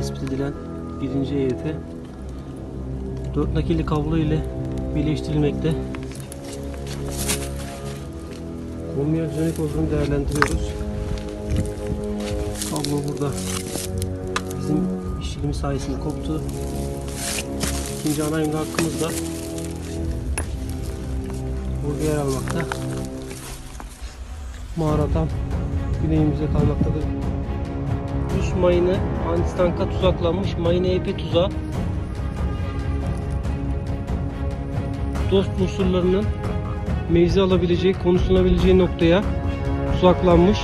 tespit edilen birinci EYT 4 nakilli kablo ile birleştirilmekte. Kombinasyonel olduğunu değerlendiriyoruz. Kablo burada bizim işçiliğimiz sayesinde koptu. İkinci ana yönde hakkımız da burada yer almakta. Mağara tam güneyimize kalmaktadır. Rus mayını antitanka tuzaklanmış mayın EP tuzağı. Dost unsurlarının mevzi alabileceği, konuşulabileceği noktaya tuzaklanmış.